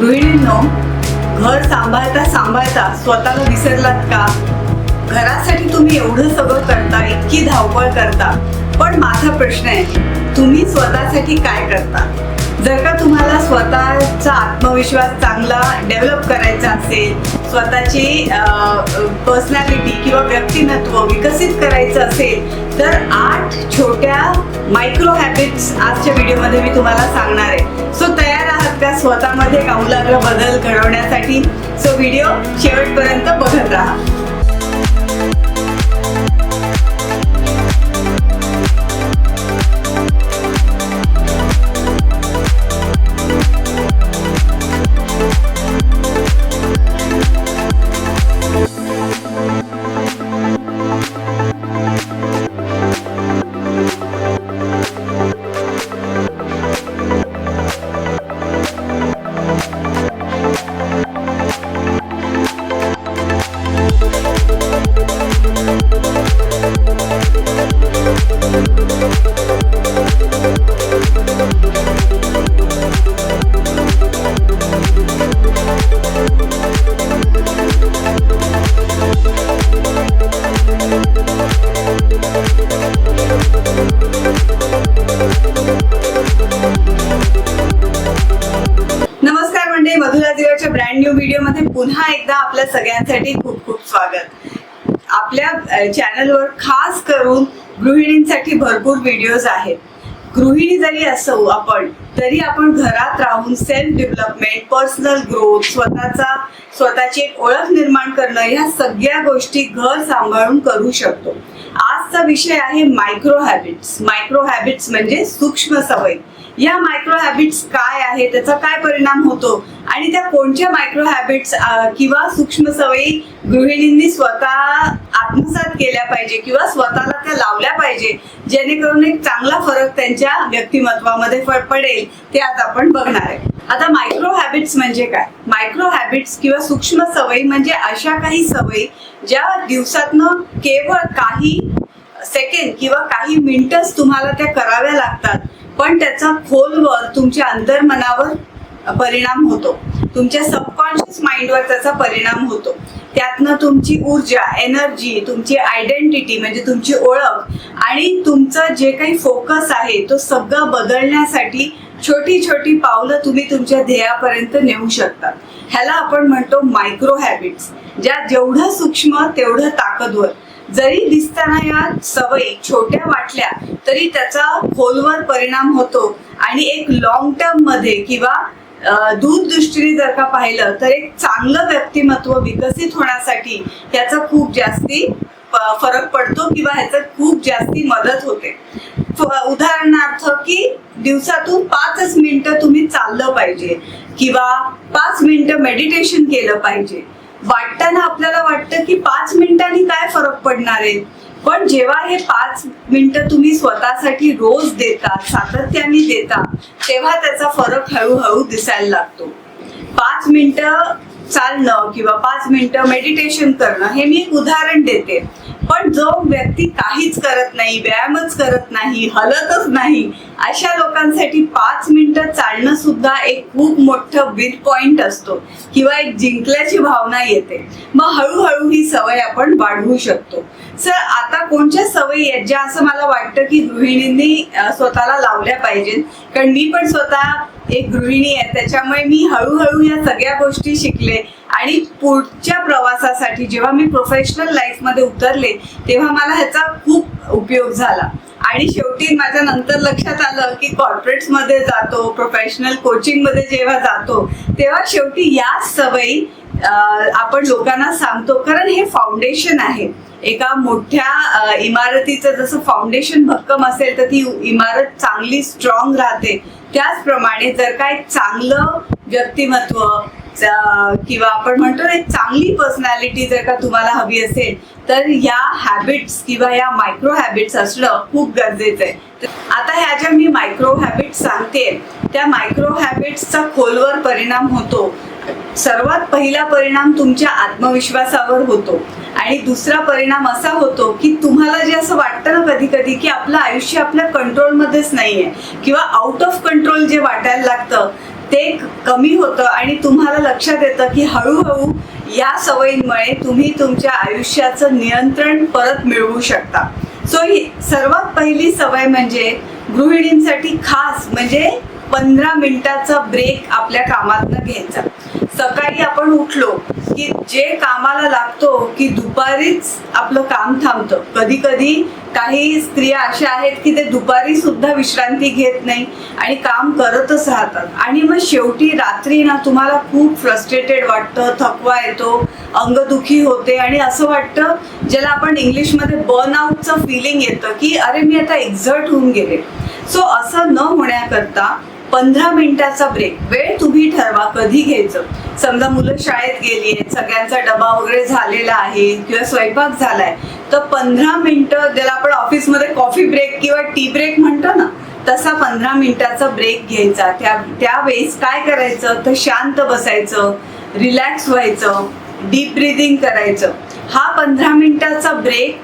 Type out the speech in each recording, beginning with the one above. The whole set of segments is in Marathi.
गृहिणींनो घर सांभाळता सांभाळता स्वतःला विसरलात का? घरासाठी तुम्ही एवढं सगळं करता इतकी धावपळ करता. पण माझा प्रश्न आहे तुम्ही स्वतःसाठी काय करता? जर का तुम्हाला स्वतःचा आत्मविश्वास चांगला डेव्हलप करायचा असेल स्वतःची पर्सनॅलिटी किंवा व्यक्तिमत्व विकसित करायचं असेल तर आठ छोट्या मायक्रो हॅबिट्स आजच्या व्हिडिओमध्ये मी तुम्हाला सांगणार आहे. सो त्या त्या स्वतःमध्ये एक आमूलाग्र बदल घडवण्यासाठी सो व्हिडिओ शेवटपर्यंत बघत राहा. पुन्हा एकदा आपल्या सगळ्यांसाठी खूप खूप स्वागत. आपल्या चॅनलवर खास करून गृहिणींसाठी भरपूर व्हिडिओज आहेत. गृहिणी जरी असो आपण तरी आपण घरात राहून सेल्फ डेव्हलपमेंट पर्सनल ग्रोथ स्वतःचा स्वतःची एक ओळख निर्माण करणं ह्या सगळ्या गोष्टी घर सांभाळून करू शकतो. आजचा विषय आहे मायक्रो हॅबिट्स मायक्रो हॅबिट्स म्हणजे सूक्ष्म सवयी. या मायक्रो हॅबिट्स काय आहे त्याचा काय परिणाम होतो? आणि त्या कोणत्या मायक्रो हॅबिट्स किंवा सूक्ष्म सवयी गृहिणींनी स्वतः आत्मसात केल्या पाहिजे किंवा स्वतःला त्या लावल्या पाहिजे जेणेकरून एक चांगला फरक त्यांच्या व्यक्तिमत्वामध्ये पडेल ते आज आपण बघणार आहे. आता मायक्रो हॅबिट्स म्हणजे काय? मायक्रो हॅबिट्स किंवा सूक्ष्म सवयी म्हणजे अशा काही सवयी ज्या दिवसातनं केवळ काही सेकंड किंवा काही मिनिटच तुम्हाला त्या कराव्या लागतात पण त्याचा खोलवर तुमच्या अंतर्मनावर परिणाम होतो. तुमच्या सबकॉन्शियस माइंडवर त्याचा परिणाम होतो. त्यातनं तुमची ऊर्जा एनर्जी तुमची आयडेंटिटी म्हणजे तुमची ओळख आणि तुमचं जे काही फोकस आहे तो सगळं बदलण्यासाठी छोटी छोटी पावलं तुम्ही तुमच्या ध्येयापर्यंत नेऊ शकता. ह्याला आपण म्हणतो मायक्रो हॅबिट्स ज्या जेवढं सूक्ष्म तेवढं ताकदवर. जरी दिसताना या सवयी छोट्या वाटल्या तरी त्याचा खोलवर परिणाम होतो. आणि एक लॉंग टर्ममध्ये किंवा दूरदृष्टीने जर का पाहिलं तर एक चांगलं व्यक्तिमत्व विकसित होण्यासाठी याचा खूप जास्ती फरक पडतो किंवा ह्याचं खूप जास्ती मदत होते. फ- उदाहरणार्थ की दिवसातून पाचच मिनिटं तुम्ही चाललं पाहिजे किंवा पाच मिनिटं मेडिटेशन केलं पाहिजे. वाटताना आपल्याला वाटतं की पाच मिनिटांनी काय फरक पडणार आहे? पण जेव्हा हे पाच मिनिटं तुम्ही स्वतःसाठी रोज देता सातत्याने देता तेव्हा त्याचा फरक हळूहळू दिसायला लागतो. पाच मिनिटं चालणं किंवा पाच मिनिटं मेडिटेशन करणं हे मी एक उदाहरण देते. पण जो व्यक्ती काहीच करत नाही व्यायामच करत नाही हलतच नाही अशा लोकांसाठी पाच मिनिटं चालणं सुद्धा एक खूप मोठं विन पॉइंट असतो किंवा एक जिंकल्याची भावना येते. मग हळूहळू ही सवय आपण वाढवू शकतो. सर आता कोणत्या सवयी आहेत ज्या असं मला वाटतं की गृहिणींनी स्वतःला लावल्या पाहिजेत? कारण मी पण स्वतः एक गृहिणी आहे. त्याच्यामुळे मी हळूहळू या सगळ्या गोष्टी शिकले. आणि पुढच्या प्रवासासाठी जेव्हा मी प्रोफेशनल लाईफमध्ये उतरले तेव्हा मला ह्याचा खूप उपयोग झाला. आणि शेवटी माझ्या नंतर लक्षात आलं की कॉर्पोरेट्समध्ये जातो प्रोफेशनल कोचिंगमध्ये जेव्हा जातो तेव्हा शेवटी याच सवयी आपण लोकांना सांगतो. कारण हे फाउंडेशन आहे. एका मोठ्या इमारतीचं जसं फाउंडेशन भक्कम असेल तर ती इमारत चांगली स्ट्रॉंग राहते. त्याचप्रमाणे जर काय चांगलं व्यक्तिमत्व किंवा आपण म्हणतो ना एक चांगली पर्सनॅलिटी जर का तुम्हाला हवी असेल तर या हॅबिट्स किंवा या मायक्रो हॅबिट्स असणं खूप गरजेचं आहे. तर आता ह्या ज्या मी मायक्रो हॅबिट्स सांगते त्या मायक्रो हॅबिट्सचा खोलवर परिणाम होतो. सर्वात पहिला परिणाम तुमच्या आत्मविश्वासावर होतो. आणि दुसरा परिणाम असा होतो की तुम्हाला जे असं वाटतं ना कधी कधी की आपलं आयुष्य आपल्या कंट्रोलमध्येच नाहीये किंवा आउट ऑफ कंट्रोल जे वाटायला लागतं ते कमी होतं आणि तुम्हाला लक्षात येतं की हळूहळू या सवयींमुळे तुम्ही तुमच्या आयुष्याचं नियंत्रण परत मिळवू शकता. सो ही सर्वात पहिली सवय म्हणजे गृहिणींसाठी खास म्हणजे पंधरा मिनिटाचा ब्रेक आपल्या कामातनं घ्यायचा. सकाळी आपण उठलो की जे कामाला लागतो की दुपारीच आपलं काम थांबतं. कधी कधी काही स्त्रिया अशा आहेत की ते दुपारी सुद्धा विश्रांती घेत नाही आणि काम करतच राहतात. आणि मग शेवटी रात्री ना तुम्हाला खूप फ्रस्ट्रेटेड वाटतं थकवा येतो अंगदुखी होते आणि असं वाटतं ज्याला आपण इंग्लिशमध्ये बर्न आउटचं फिलिंग येतं की अरे मी आता एक्झर्ट होऊन गेले. सो असं न होण्याकरता पंधरा मिनिटाचा ब्रेक वेळ तुम्ही ठरवा कधी घ्यायचं. समजा मुलं शाळेत गेली आहेत सगळ्यांचा डबा वगैरे झालेला आहे किंवा स्वयंपाक झालाय तर पंधरा मिनिटं ज्याला आपण ऑफिसमध्ये कॉफी ब्रेक किंवा टी ब्रेक म्हणतो ना तसा पंधरा मिनिटाचा ब्रेक घ्यायचा. त्या त्यावेळेस काय करायचं? तर शांत बसायचं रिलॅक्स व्हायचं डीप ब्रिदिंग करायचं. हा पंधरा मिनिटाचा ब्रेक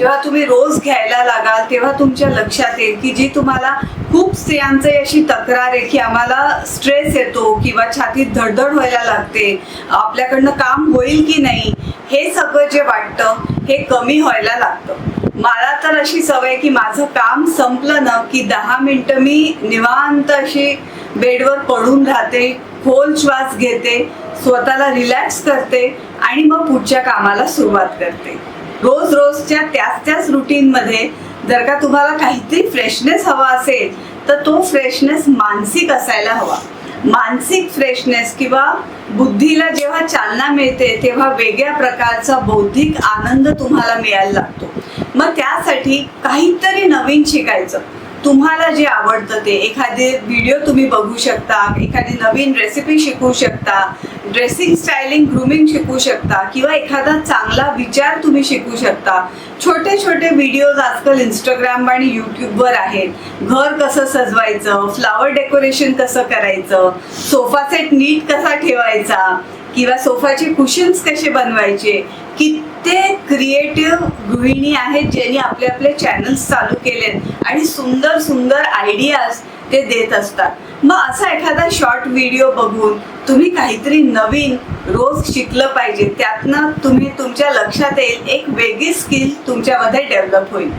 जेव्हा तुम्ही रोज घ्यायला लागाल तेव्हा तुमच्या लक्षात येईल की जी तुम्हाला खूप स्त्रियांचे अशी तक्रार आहे की आम्हाला स्ट्रेस येतो किंवा छातीत धडधड व्हायला लागते आपल्याकडनं काम होईल की नाही हे सगळं जे वाटतं हे कमी व्हायला लागतं. मला तर अशी सवय की माझं काम संपलं ना की दहा मिनटं मी निवांत अशी बेडवर पडून राहते खोल श्वास घेते स्वतःला रिलॅक्स करते आणि मग पुढच्या कामाला सुरुवात करते. रोज रोजच्या त्याच त्याच रुटीनमध्ये जर का तुम्हाला काहीतरी फ्रेशनेस हवा असेल तर तो फ्रेशनेस मानसिक असायला हवा. मानसिक फ्रेशनेस किंवा बुद्धीला जेव्हा चालना मिळते तेव्हा वेगळ्या प्रकारचा बौद्धिक आनंद तुम्हाला मिळायला लागतो. मग त्यासाठी काहीतरी नवीन शिकायचं. तुम्हाला जे आवडतं ते. एखादे व्हिडिओ तुम्ही बघू शकता एखादी नवीन रेसिपी शिकू शकता ड्रेसिंग स्टायलिंग ग्रुमिंग शिकू शकता किंवा एखादा चांगला विचार तुम्ही शिकू शकता. छोटे छोटे व्हिडिओज आजकाल इंस्टाग्राम आणि यूट्यूबवर आहेत. घर कसं सजवायचं फ्लावर डेकोरेशन कसं करायचं सोफा सेट नीट कसा ठेवायचा किंवा सोफाचे कुशन्स कसे बनवायचे? कित्येक क्रिएटिव्ह गृहिणी आहेत ज्यांनी आपले आपले चॅनल्स चालू केलेत आणि सुंदर सुंदर आयडियाज ते देत असतात. मग असा एखादा शॉर्ट व्हिडिओ बघून तुम्ही काहीतरी नवीन रोज शिकलं पाहिजे त्यातनं तुम्ही तुमच्या लक्षात येईल एक वेगळी स्किल तुमच्यामध्ये डेव्हलप होईल.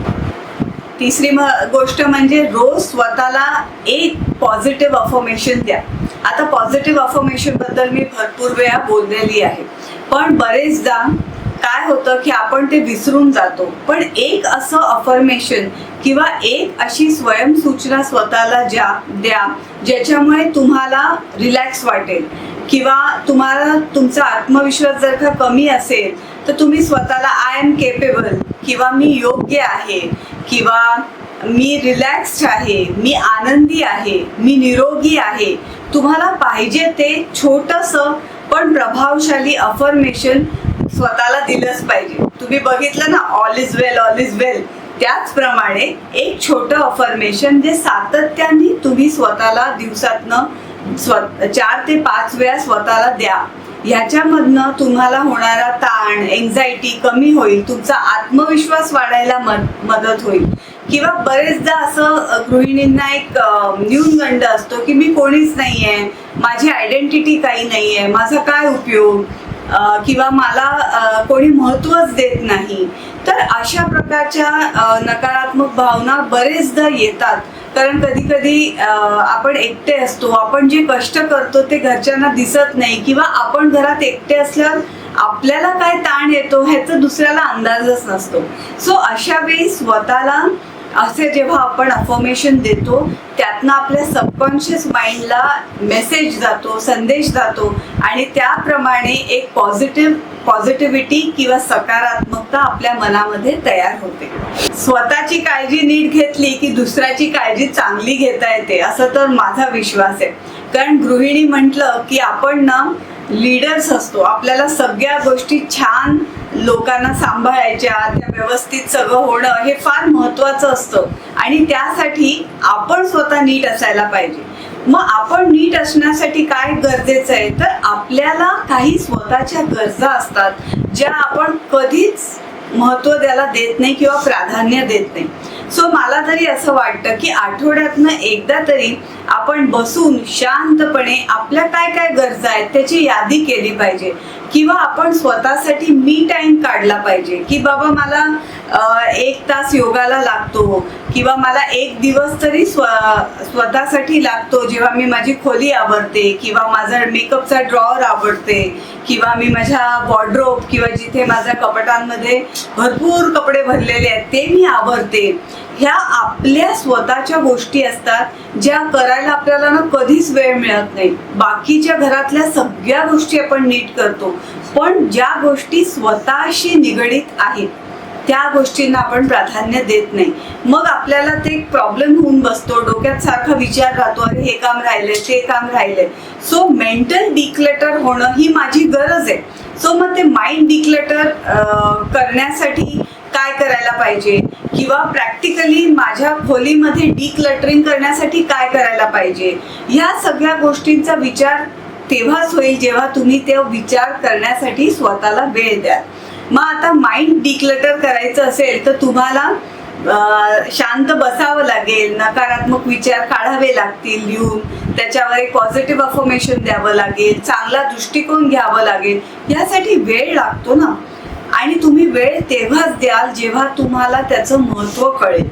तिसरी म गोष्ट म्हणजे रोज स्वतःला एक पॉझिटिव्ह अफॉर्मेशन द्या. आता पॉझिटिव्ह अफर्मेशनबद्दल मी भरपूर वेळा बोललेली आहे. पण बरेचदा काय होतं की आपण ते विसरून जातो. पण एक असं अफर्मेशन किंवा एक अशी स्वयंसूचना स्वतःला ज्या द्या ज्याच्यामुळे तुम्हाला रिलॅक्स वाटेल. किंवा तुम्हाला तुमचा आत्मविश्वास जर का कमी असेल तर तुम्ही स्वतःला आय एम केपेबल किंवा मी योग्य आहे किंवा मी रिलॅक्स्ड आहे मी आनंदी आहे मी निरोगी आहे तुम्हाला पाहिजे ते छोटस पण प्रभावशाली अफर्मेशन स्वतःला दिलंच पाहिजे. तुम्ही बघितलं ना all is well all is well त्याचप्रमाणे एक छोटं अफर्मेशन जे सातत्याने तुम्ही स्वतःला दिवसातनं स्व चार ते पाच वेळा स्वतःला द्या. ह्याच्यामधनं तुम्हाला होणारा ताण एन्झायटी कमी होईल तुमचा आत्मविश्वास वाढायला मद मदत होईल. किंवा बरेचदा असं गृहिणींना एक न्यूनगंड असतो की मी कोणीच नाही आहे माझी आयडेंटिटी काही नाही आहे माझा काय उपयोग? किंवा मला कोणी महत्त्वच देत नाही. तर अशा प्रकारच्या नकारात्मक भावना बरेचदा येतात. कारण कधी कधी आपण एकटे असतो. आपण जे कष्ट करतो ते घरच्यांना दिसत नाही किंवा आपण घरात एकटे असल्यावर आपल्याला काय ताण येतो ह्याचा दुसऱ्याला अंदाजच नसतो. सो अशा वेळी स्वतःला असे जेव्हा आपण अफॉर्मेशन देतो त्यातनं आपल्या सबकॉन्शियस माइंडला मेसेज जातो संदेश जातो आणि त्याप्रमाणे एक पॉझिटिव्ह पॉझिटिव्हिटी किंवा सकारात्मकता आपल्या मनामध्ये तयार होते. स्वतःची काळजी नीट घेतली की दुसऱ्याची काळजी चांगली घेता येते असं तर माझा विश्वास आहे. कारण गृहिणी म्हटलं की आपण ना लीडर्स असतो. आपल्याला सगळ्या गोष्टी छान लोकांना सांभाळायच्या त्या व्यवस्थित सगळं होणं हे फार महत्वाचं असतं. आणि त्यासाठी आपण स्वतः नीट असायला पाहिजे. मग आपण नीट असण्यासाठी काय गरजेचं आहे? तर आपल्याला काही स्वतःच्या गरजा असतात ज्या आपण कधीच महत्त्व द्यायला देत नाही किंवा प्राधान्य देत नाही. सो मला तरी असं वाटतं की आठवड्यातनं एकदा तरी आपण बसून शांतपणे आपल्या काय काय गरजा आहेत त्याची यादी केली पाहिजे. किंवा आपण स्वतःसाठी मी टाइम काढला पाहिजे की बाबा मला एक तास योगाला लागतो. किंवा मला एक दिवस तरी स्व स्वतःसाठी लागतो. जेव्हा मी माझी खोली आवडते किंवा माझा मेकअपचा ड्रॉवर आवडते किंवा मी माझ्या वॉर्ड्रोप किंवा जिथे माझ्या कपटांमध्ये भरपूर कपडे भरलेले आहेत ते मी आवडते ह्या आपल्या स्वतःच्या गोष्टी असतात ज्या करायला आपल्याला ना कधीच वेळ मिळत नाही. बाकीच्या घरातल्या सगळ्या गोष्टी आपण नीट करतो. पण ज्या गोष्टी स्वतःशी निगडीत आहेत त्या गोष्टींना आपण प्राधान्य देत नाही. मग आपल्याला ते प्रॉब्लेम होऊन बसतो. डोक्यात सारखा विचार राहतो अरे हे काम राहिलंय ते काम राहिलंय. सो मेंटल डिक्लेटर होणं ही माझी गरज आहे. सो मग ते माइंड डिक्लेटर करण्यासाठी काय करायला पाहिजे? किंवा प्रॅक्टिकली माझ्या खोलीमध्ये डिक्लटरिंग करण्यासाठी काय करायला पाहिजे? ह्या सगळ्या गोष्टींचा विचार तेव्हाच होईल जेव्हा तुम्ही ते विचार करण्यासाठी स्वतःला वेळ द्याल. मग आता माइंड डिक्लटर करायचं असेल तर तुम्हाला शांत बसावं लागेल नकारात्मक विचार काढावे लागतील लिहून. त्याच्यावर एक पॉझिटिव्ह अफॉर्मेशन द्यावं लागेल चांगला दृष्टिकोन घ्यावं लागेल. यासाठी वेळ लागतो ना. आणि तुम्ही वेळ तेव्हाच द्याल जेव्हा तुम्हाला त्याचं महत्त्व कळेल.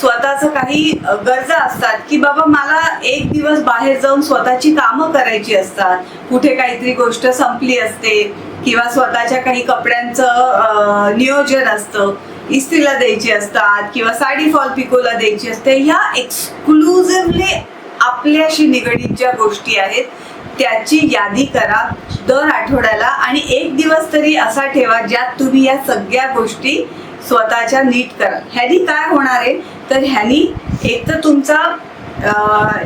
स्वतःचं काही गरजा असतात की बाबा मला एक दिवस बाहेर जाऊन स्वतःची कामं करायची असतात. कुठे काहीतरी गोष्ट संपली असते किंवा स्वतःच्या काही कपड्यांचं नियोजन असतं इस्त्रीला द्यायची असतात किंवा साडी फॉल पिकोला द्यायची असते ह्या एक्सक्लुझिव्हली आपल्याशी निगडीत ज्या गोष्टी आहेत त्याची यादी करा दर आठवड्याला आणि एक दिवस तरी असा ठेवा ज्यात तुम्ही या सगळ्या गोष्टी स्वतःच्या नीट करा. ह्यानी काय होणार आहे? तर ह्यानी एक तर तुमचा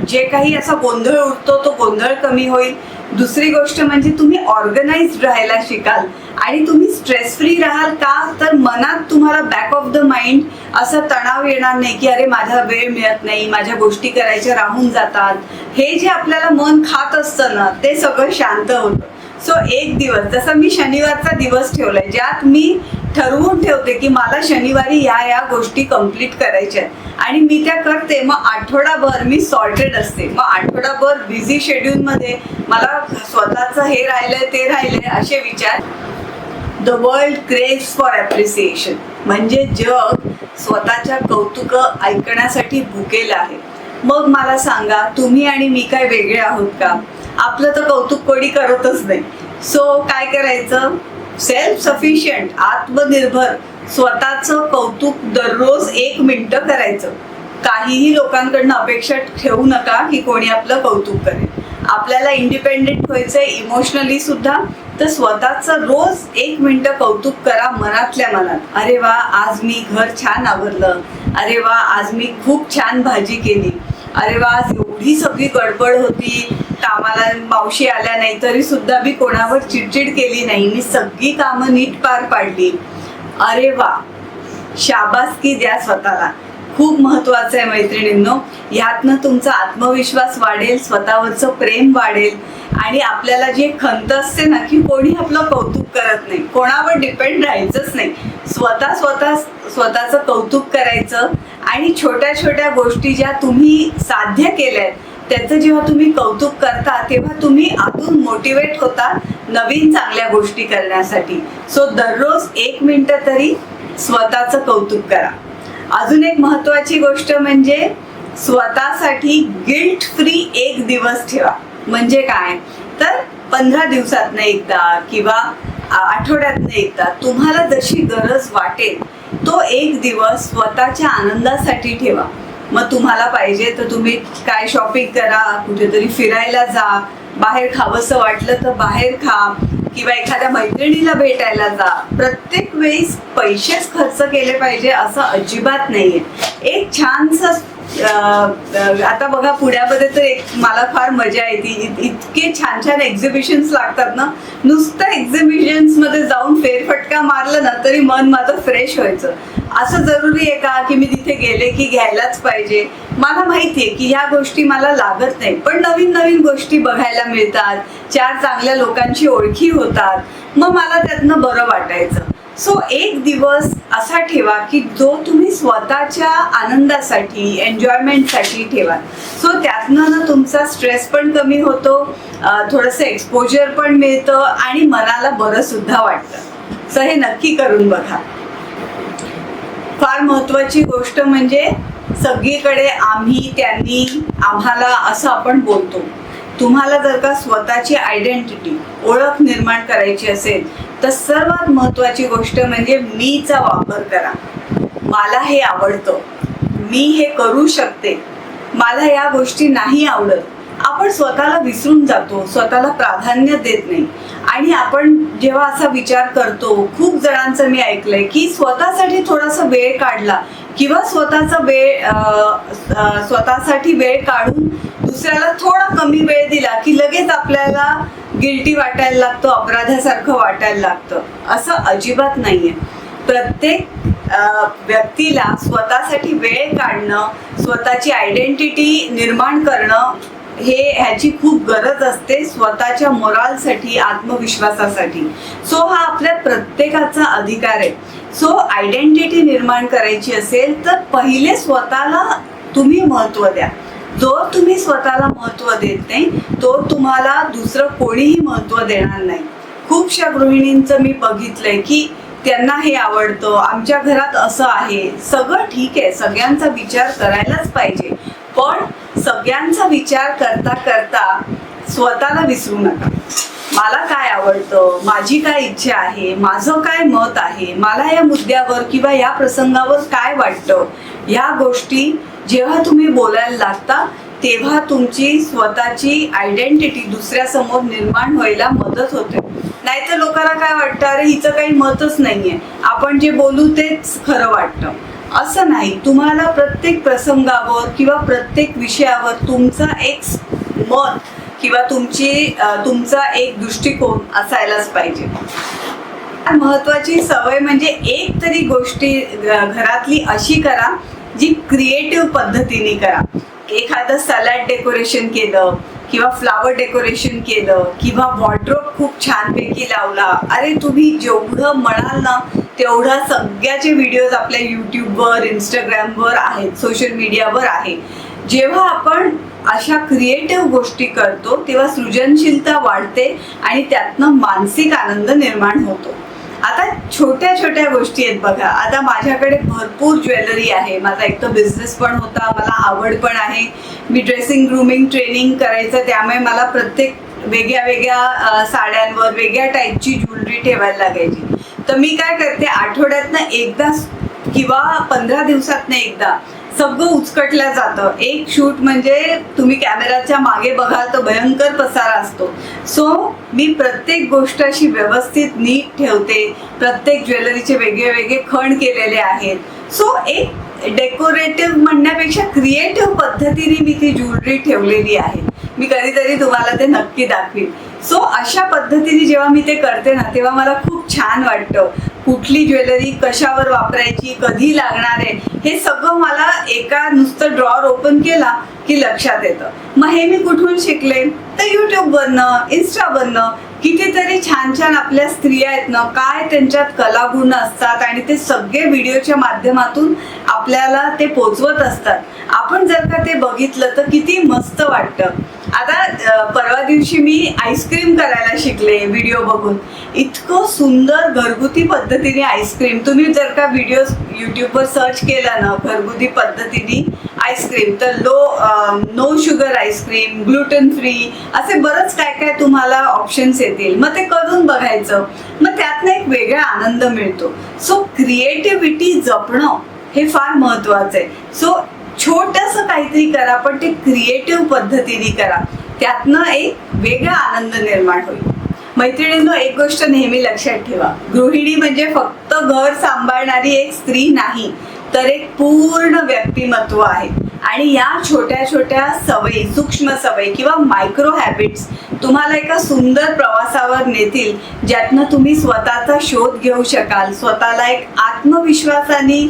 जे काही असा गोंधळ उठतो तो गोंधळ कमी होईल. दुसरी गोष्ट म्हणजे तुम्ही ऑर्गनाइज राहायला शिकाल. आणि तुम्ही स्ट्रेस फ्री राहाल का? तर मनात तुम्हाला बॅक ऑफ द माइंड असा तणाव येणार नाही की अरे माझा वेळ मिळत नाही माझ्या गोष्टी करायच्या राहून जातात. हे जे आपल्याला मन खात असतं ना ते सगळं शांत होतं. सो एक दिवस जसं मी शनिवारचा दिवस ठेवलाय ज्यात मी ठरवून ठेवते की मला शनिवारी या या गोष्टी कंप्लीट करायच्या आणि मी त्या करते. मग आठवडाभर मी सॉर्टेड असते. मग आठवडाभर बिझी शेड्यूल मध्ये मला स्वतःचं हे राहिलंय ते राहिलंय असे विचार. The world craze for appreciation म्हणजे जग स्वतःच्या कौतुक ऐकण्यासाठी भुकेलं आहे. मग मला सांगा तुम्ही आणि मी काय वेगळे आहोत का? आपलं तर कौतुक कोणी करतच नाही. सो काय करायचं? सेल्फ सफिशियंट आत्मनिर्भर स्वतःचं कौतुक दररोज एक मिनटं करायचं. काहीही लोकांकडनं अपेक्षा ठेवू नका की कोणी आपलं कौतुक करेल. आपल्याला इंडिपेंडेंट व्हायचंय इमोशनली सुद्धा तर स्वतःचं रोज एक मिनटं कौतुक करा मनातल्या मनात. अरे वा आज मी घर छान आवरलं. अरे वा आज मी खूप छान भाजी केली. अरे वा आज एवढी सगळी गडबड होती. कामाला मावशी आल्या नाही तरी सुद्धा मी कोणावर चिडचिड केली नाही. मी सगळी कामं नीट पार पाडली. अरे वा. शाबासकी द्या स्वतःला. खूप महत्वाचं आहे मैत्रिणींनो. ह्यातनं तुमचा आत्मविश्वास वाढेल स्वतःवरचं प्रेम वाढेल. आणि आपल्याला जे खंत असते ना की कोणी आपलं कौतुक करत नाही. कोणावर डिपेंड राहायचंच नाही. स्वतः स्वतः स्वतःचं कौतुक करायचं. आणि छोट्या छोट्या गोष्टी ज्या तुम्ही साध्य केल्या त्याचं जेव्हा तुम्ही कौतुक करता तेव्हा तुम्ही आतून मोटिवेट होता नवीन चांगल्या गोष्टी करण्यासाठी. सो दररोज एक मिनटं तरी स्वतःचं कौतुक करा. अजून एक महत्वाची गोष्ट म्हणजे स्वतःसाठी गिल्ट फ्री एक दिवस ठेवा. म्हणजे काय? तर पंधरा दिवसातनं एकदा किंवा आठवड्यातनं एकदा तुम्हाला जशी गरज वाटेल तो एक दिवस स्वतःच्या आनंदासाठी ठेवा. मग तुम्हाला पाहिजे तर तुम्ही काय शॉपिंग करा कुठेतरी फिरायला जा बाहेर खावंसं वाटलं तर बाहेर खा किंवा एखाद्या मैत्रिणीला भेटायला जा. प्रत्येक वेळेस पैसेच खर्च केले पाहिजे असं अजिबात नाहीये. एक छानसं आता बघा पुण्यामध्ये तर एक मला फार मजा येते इतके छान छान एक्झिबिशन्स लागतात ना. नुसतं एक्झिबिशन्समध्ये जाऊन फेरफटका मारलं ना तरी मन माझं फ्रेश व्हायचं. असं जरुरी आहे का की मी तिथे गेले की घ्यायलाच पाहिजे? मला माहितीये की ह्या गोष्टी मला लागत नाही. पण नवीन नवीन गोष्टी बघायला मिळतात. चार चांगल्या लोकांची ओळखी होतात. मग मला त्यातनं बरं वाटायचं. सो एक दिवस असा ठेवा की जो तुम्ही स्वतःच्या आनंदासाठी एन्जॉयमेंटसाठी ठेवा सो त्यातनं ना तुमचा स्ट्रेस पण कमी होतो थोडस थोडंसं एक्सपोजर पण मिळतं आणि मनाला बरं सुद्धा वाटतं. सो हे नक्की करून बघा. फार महत्वाची गोष्ट म्हणजे सगळीकडे आम्ही त्यांनी आम्हाला असं आपण बोलतो. तुम्हाला जर का स्वतःची आयडेंटिटी ओळख निर्माण करायची असेल तर सर्वात महत्वाची गोष्ट म्हणजे मीचा वापर करा. मला हे आवडतं. मी हे करू शकते. मला या गोष्टी नाही आवडत. आपण स्वतःला विसरून जातो स्वतःला प्राधान्य देत नाही. आणि आपण जेव्हा असा विचार करतो खूप जणांचं मी ऐकलंय की स्वतःसाठी थोडासा वेळ काढला किंवा स्वतःचा वेळ स्वतःसाठी वेळ काढून दुसऱ्याला थोडा कमी वेळ दिला की लगेच आपल्याला गिल्टी वाटायला लागतो अपराधासारखं वाटायला लागतं. असं अजिबात नाहीये. प्रत्येक व्यक्तीला स्वतःसाठी वेळ काढणं स्वतःची आयडेंटिटी निर्माण करणं हे ह्याची खूप गरज असते स्वतःच्या मोरालसाठी आत्मविश्वासासाठी. सो हा आपल्या प्रत्येकाचा अधिकार आहे. सो आयडेंटिटी निर्माण करायची असेल तर पहिले स्वतःला तुम्ही महत्त्व द्या. जो तुम्ही स्वतःला महत्त्व देत नाही तो तुम्हाला दुसरं कोणीही महत्त्व देणार नाही. खूपशा गृहिणींचं मी बघितलंय की त्यांना हे आवडतं आमच्या घरात असं आहे सगळं ठीक आहे सगळ्यांचा विचार करायलाच पाहिजे. पण सगळ्यांचा विचार करता करता स्वतःला विसरू नका. मला काय आवडतं माझी काय इच्छा आहे माझं काय मत आहे मला या मुद्द्यावर किंवा या प्रसंगावर काय वाटतं या गोष्टी जेव्हा तुम्ही बोलायला लागता तेव्हा तुमची स्वतःची आयडेंटिटी दुसऱ्यासमोर निर्माण व्हायला मदत होते. नाहीतर लोकांना काय वाटतं अरे हिचं काही मतच नाहीये. आपण जे बोलू तेच खरं वाटतं. असं नाही. तुम्हाला प्रत्येक प्रसंगावर किंवा प्रत्येक विषयावर तुमचा एक मत किंवा तुमची तुमचा एक दृष्टिकोन असायलाच पाहिजे. महत्वाची सवय म्हणजे एक तरी गोष्टी घरातली अशी करा जी क्रिएटिव्ह पद्धतीने करा. एखादं सॅलड डेकोरेशन केलं किंवा फ्लावर डेकोरेशन केलं किंवा वॉर्ड्रोप खूप छानपैकी लावला. अरे तुम्ही जेवढं म्हणाल ना तेवढा सगळ्याचे व्हिडिओज आपल्या यूट्यूबवर इंस्टाग्रामवर आहेत सोशल मीडियावर आहे. जेव्हा आपण अशा क्रिएटिव्ह गोष्टी करतो तेव्हा सृजनशीलता वाढते आणि त्यातनं मानसिक आनंद निर्माण होतो. आता छोट्या छोट्या गोष्टी आहेत बघा. आता माझ्याकडे भरपूर ज्वेलरी आहे. माझा एक तर बिझनेस पण होता मला आवड पण आहे. मी ड्रेसिंग ग्रूमिंग ट्रेनिंग करायचं त्यामुळे मला प्रत्येक वेगळ्या वेगळ्या साड्यांवर वेगळ्या टाईपची ज्वेलरी ठेवायला लागायची. तर मी काय करते आठवड्यातनं एकदा किंवा पंधरा दिवसातनं एकदा सगळं उचकटलं जातं. एक शूट म्हणजे तुम्ही कॅमेराच्या मागे बघाल तर भयंकर पसारा असतो. सो मी प्रत्येक गोष्ट अशी व्यवस्थित नीट ठेवते. प्रत्येक ज्वेलरीचे वेगळे वेगळे खण केलेले आहेत. सो एक डेकोरेटिव्ह म्हणण्यापेक्षा क्रिएटिव्ह पद्धतीने मी ती ज्वेलरी ठेवलेली आहे. मी कधीतरी तुम्हाला ते नक्की दाखवीन. सो अशा पद्धतीने जेव्हा मी ते करते ना तेव्हा मला खूप छान वाटतं. कुठली ज्वेलरी कशावर वापरायची कधी लागणार आहे हे सगळं मला एका नुसतं ड्रॉवर ओपन केला की लक्षात येतं. मग हे मी कुठून शिकले? तर युट्यूबवरनं इंस्टावरनं कितीतरी छान छान आपल्या स्त्रिया आहेत ना काय त्यांच्यात कलागुण असतात आणि ते सगळे व्हिडिओच्या माध्यमातून आपल्याला ते पोचवत असतात. आपण जर का ते बघितलं तर किती मस्त वाटतं. आता परवा दिवशी मी आईस्क्रीम करायला शिकले व्हिडिओ बघून. इतकं सुंदर घरगुती पद्धतीने आईस्क्रीम. तुम्ही जर का व्हिडिओ युट्यूबवर सर्च केला ना घरगुती पद्धतीने आईस्क्रीम तर low no sugar ice cream gluten free असे बरंच काय काय तुम्हाला ऑप्शन्स येतील. मग ते करून बघायचं. मग त्यातनं एक वेगळा आनंद मिळतो. सो क्रिएटिव्हिटी जपणं हे फार महत्वाचं आहे. सो छोटस काहीतरी करा पण ते क्रिएटिव्ह पद्धतीने करा. त्यातनं एक वेगळा आनंद निर्माण होईल. मैत्रिणींनो एक गोष्ट नेहमी लक्षात ठेवा. गृहिणी म्हणजे फक्त घर सांभाळणारी एक स्त्री नाही तर एक पूर्ण व्यक्तिमत्व आहे. आणि या छोट्या छोट्या सवयी सूक्ष्म सवयी किंवा मायक्रो हॅबिट्स तुम्हाला एका सुंदर प्रवासावर नेतील ज्यातनं तुम्ही स्वतःचा शोध घेऊ शकाल स्वतःला एक आत्मविश्वासाने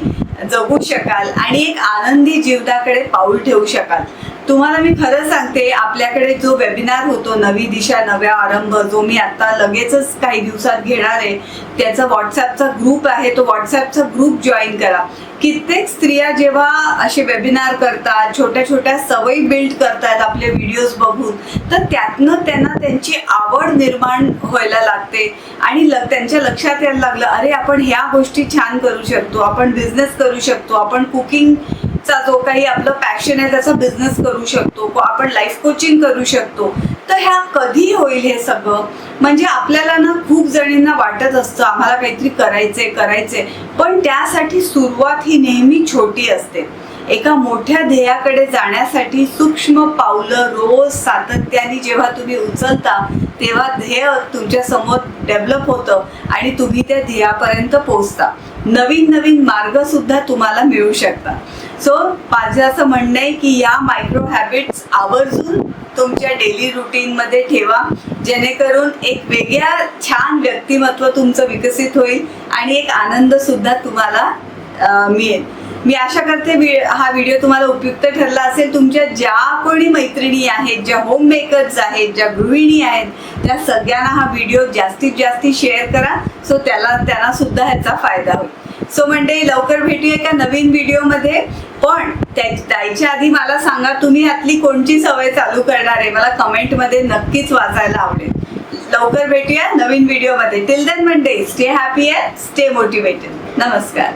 जगू शकाल आणि एक आनंदी जीवनाकडे पाऊल ठेवू शकाल. तुम्हाला मी खरं सांगते आपल्याकडे जो वेबिनार होतो नवी दिशा नव्या आरंभ जो मी आता लगेचच काही दिवसात घेणार आहे त्याचा व्हॉट्सॲपचा ग्रुप आहे तो व्हॉट्सॲपचा ग्रुप जॉईन करा. कित्येक स्त्रिया जेव्हा असे वेबिनार करतात छोट्या छोट्या सवयी बिल्ड करतात आपले व्हिडिओज बघून तर त्यातनं त्यांना त्यांची आवड निर्माण व्हायला लागते आणि ल त्यांच्या लक्षात यायला लागलं अरे आपण ह्या गोष्टी छान करू शकतो आपण बिझनेस करू शकतो आपण कुकिंग चा जो काही आपलं पॅशन आहे त्याचा बिझनेस करू शकतो आपण लाईफ कोचिंग करू शकतो. तर ह्या कधी होईल हे सगळं? म्हणजे आपल्याला ना खूप जणींना वाटत असतं आम्हाला काहीतरी करायचंय करायचंय. पण त्यासाठी सुरुवात ही नेहमी छोटी असते. एका मोठ्या ध्येयाकडे जाण्यासाठी सूक्ष्म पावलं रोज सातत्याने जेव्हा तुम्ही उचलता तेव्हा ध्येय तुमच्यासमोर डेव्हलप होतं आणि तुम्ही त्या ध्येयापर्यंत पोहोचता. नवीन नवीन मार्ग सुद्धा तुम्हाला मिळू शकतात. सो माझं असं म्हणणं आहे की या मायक्रो हॅबिट्स आवर्जून तुमच्या डेली रुटीनमध्ये ठेवा. जेणेकरून एक वेगळ्या छान व्यक्तिमत्व तुमचं विकसित होईल आणि एक आनंद सुद्धा तुम्हाला मिळेल. मी आशा करते हा व्हिडिओ तुम्हाला उपयुक्त ठरला असेल. तुमच्या ज्या कोणी मैत्रिणी आहेत ज्या होम मेकर्स आहेत ज्या गृहिणी आहेत त्या सगळ्यांना हा व्हिडिओ जास्तीत जास्ती शेअर करा. सो त्याला त्यांना सुद्धा ह्याचा फायदा होईल. सो म्हणजे लवकर भेटूया एका नवीन व्हिडिओमध्ये. पण त्याच्या आधी मला सांगा तुम्ही यातली कोणची सवय चालू करणार आहे? मला कमेंटमध्ये नक्कीच वाचायला आवडेल. लवकर भेटूया नवीन व्हिडिओमध्ये. Till then Monday stay happy and stay motivated नमस्कार.